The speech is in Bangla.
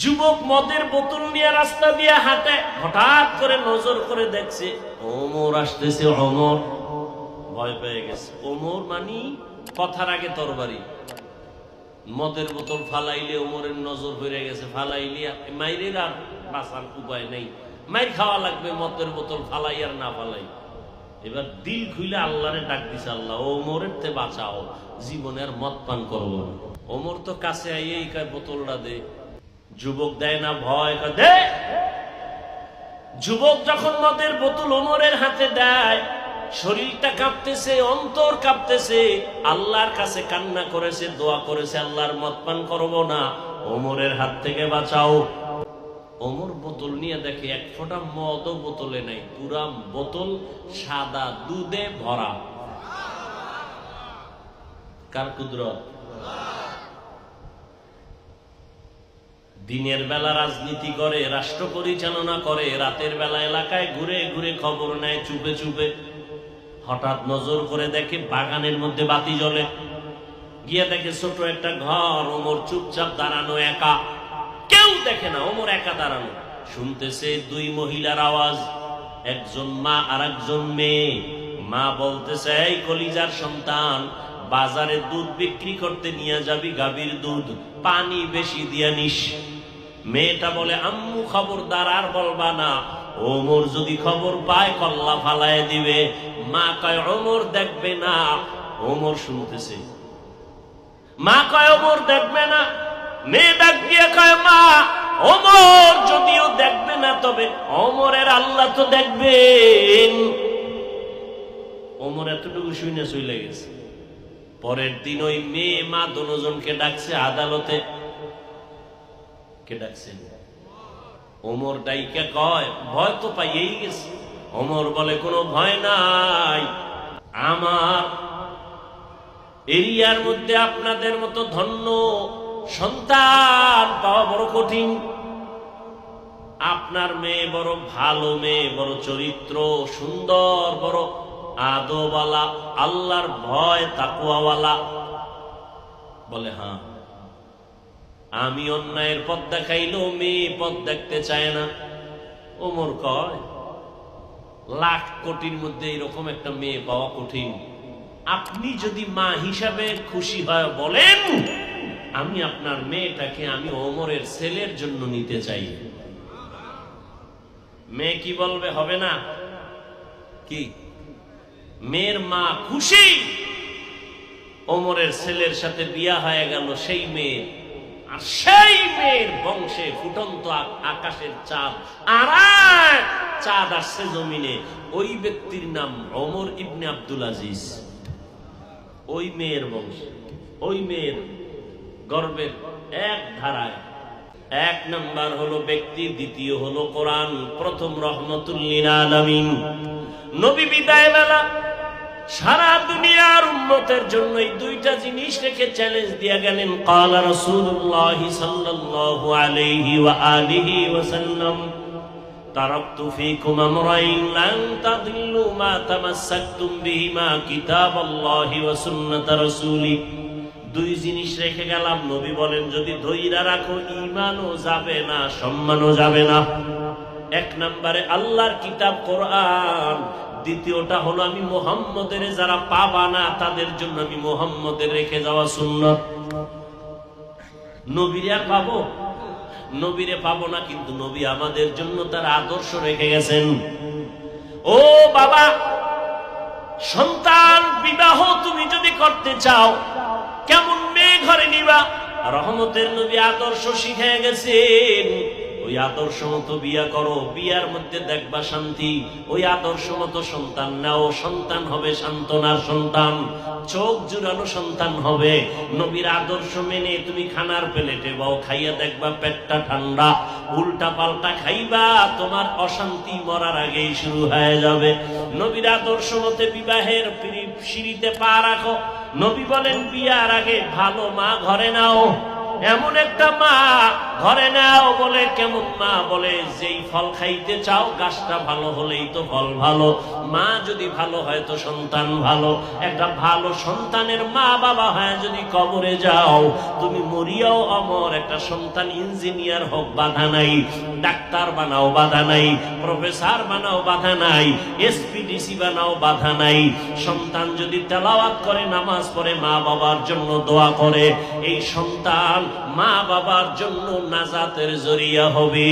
যুবক মদের বোতল নিয়ে রাস্তা দিয়ে হাঁটে, হঠাৎ করে নজর করে দেখছে, ওমর আসতেছে অমর ভয় পেয়ে গেছে। ওমর মানি কথার আগে তরবারি। মদের বোতল ফালাইলে ওমরের নজর হয়ে গেছে, ফালাইলে মাইরের আর বাঁচার উপায় নেই। মাইর খাওয়া লাগবে, মদের বোতল ফালাই আর না ফালাই। এবার দিল খুইলে আল্লাহরে ডাক দিছে, আল্লাহ, ওমরের তে বাঁচাও, জীবনে আর মদ পান করব ওমর তো কাছে আইয়েই কয়, বোতলটা দে। যুবক দেয় না ভয় দে যুবক যখন মদের বোতল ওমরের হাতে দেয়, শরীরটা কাঁপতেছে, অন্তর কাঁপতেছে, আল্লাহর কাছে কান্না করেছে, দোয়া করেছে, আল্লাহর মদ পান করব না ওমরের হাত থেকে বাঁচাও। ওমর বোতল নিয়ে দেখে এক ফোঁটা মদও বোতলে নাই, পুরা বোতল সাদা, দুধে ভরা। কার কুদরত? দিনের বেলা রাজনীতি করে, রাষ্ট্র পরিচালনা করে, রাতের বেলা এলাকায় ঘুরে ঘুরে খবর নেয়, চুপে চুপে। হঠাৎ নজর করে দেখে বাগানের মধ্যে বাতি জ্বলে। গিয়ে দেখে ছোট একটা ঘর, ওমর চুপচাপ দাঁড়ানো একা। কেউ দেখে না, ওমর একা দাঁড়ানো। শুনতেছে দুই মহিলার আওয়াজ, একজন মা আর একজন মেয়ে। মা বলতেছে, এই কলিজার সন্তান, বাজারে দুধ বিক্রি করতে নিয়ে যাবি, গাভীর দুধ। পানি বেশি দিয়া নিস। মেয়েটা বলে, আম্মু, খবরদার আর বলবা না। ওমর যদি খবর পায়, কল্লা ফালায় দিবে। মা কয়, ওমর দেখবে না। ওমর শুনতেছে। মা কয়, ওমর দেখবে না। মেয়ে কয়, মা যদিও দেখবে না, তবে ওমরের আল্লাহ তো দেখবেন। এতটুকু পরের দিন ওই মেয়ে মা দনোজনকে ডাকছে আদালতে। কে ডাকছেন? ওমর ডাইকে কয়, ভয় তো পাইয়েই গেছে। ওমর বলে, কোনো ভয় নাই। আমার এরিয়ার মধ্যে আপনাদের মতো ধন্য সন্তান পাওয়া বড় কঠিন। আপনার মেয়ে বড় ভালো মেয়ে, বড় চরিত্র, সুন্দর, বড় আদোবালা আল্লাহর ভয় তাকুয়াওয়ালা বলে হ্যাঁ। আমি অন্যায়ের পথ দেখাইলেও মেয়ে পথ দেখতে চায় না। ওমর কয়, লাখ কোটির মধ্যে এরকম একটা মেয়ে পাওয়া কঠিন। আপনি যদি মা হিসাবে খুশি হয় বলেন, আমি আপনার মেয়েটাকে আমি ওমরের ছেলের জন্য নিতে চাই। মেয়ে কি বলবে, হবে না? কি? মেয়ের মা খুশি, ওমরের ছেলের সাথে বিয়া হয়ে গেল সেই মেয়ে। আর সেই মেয়ের বংশে ফুটন্ত আকাশের চাঁদ। আর চাঁদ আসছে জমিনে, ওই ব্যক্তির নাম অমর ইবনে আব্দুল আজিজ। ওই মেয়ের বংশ, ওই মেয়ের গর্বের এক ধারায়। এক নাম্বার হলো ব্যক্তি, দ্বিতীয় হলো কোরআন। প্রথম রহমতুল্লিল আলামিন। নবী বিদায় বেলা সারা দুনিয়ার উন্নতের জন্য এই দুইটা জিনিস রেখে চ্যালেঞ্জ দিয়া গেলেন। কালা রসুল্লাহ সাল্লাল্লাহু আলাইহি ওয়া আলিহি মা দুই জিনিস রেখে গেলাম। বলেন, যদি ধৈরা রাখো ইমানও যাবে না, সম্মানও যাবে না। এক নম্বরে আল্লাহর কিতাব, কোরআন। দ্বিতীয়টা হলো আমি মোহাম্মদের, যারা পাবা না, তাদের জন্য আমি মোহাম্মদের রেখে যাওয়া সুন্নত। নবীরে আর পাবো? নবীরে পাবো না, কিন্তু নবী আমাদের জন্য তার আদর্শ রেখে গেছেন। ও বাবা, সন্তান, বিবাহ তুমি যদি করতে চাও, কেমন মেয়ে ঘরে নিবা? রহমতের নবী আদর্শ শিখে গেছেন। ওই আদর্শ মতো বিয়া করো, বিয়ার মধ্যে দেখবা শান্তি। ওই আদর্শ মতো সন্তান নাও, সন্তান হবে সান্ত্বনার সন্তান। চোখ জুড়ানো সন্তান হবে। নবীর আদর্শ মেনে তুমি খানার প্লেটে বাও, খাইয়া দেখবা পেটটা ঠান্ডা। উল্টা পাল্টা খাইবা, তোমার অশান্তি মরার আগেই শুরু হয়ে যাবে। নবীর আদর্শ মতে বিবাহের সিঁড়িতে পা রাখো। নবী বলেন, বিয়ার আগে ভালো মা ঘরে নাও। এমন একটা মা ঘরে নাও বলে, কেমন মা বলে, যেই ফল খাইতে চাও, গাছটা ভালো হলেই তো ফল ভালো। মা যদি ভালো হয় তো সন্তান ভালো। একটা ভালো সন্তানের মা বাবা হয় যদি কবরে যাও, তুমি মরিয়াও অমর, একটা সন্তান ইঞ্জিনিয়ার হোক, বাধা নাই। ডাক্তার বানাও, বাধা নাই। প্রফেসর বানাও, বাধা নাই। এসপিডিসি বানাও, বাধা নাই। সন্তান যদি তেলাওয়াত করে, নামাজ পড়ে, মা বাবার জন্য দোয়া করে, এই সন্তান মা বাবার জন্য নাজাতের জরিয়া হবে।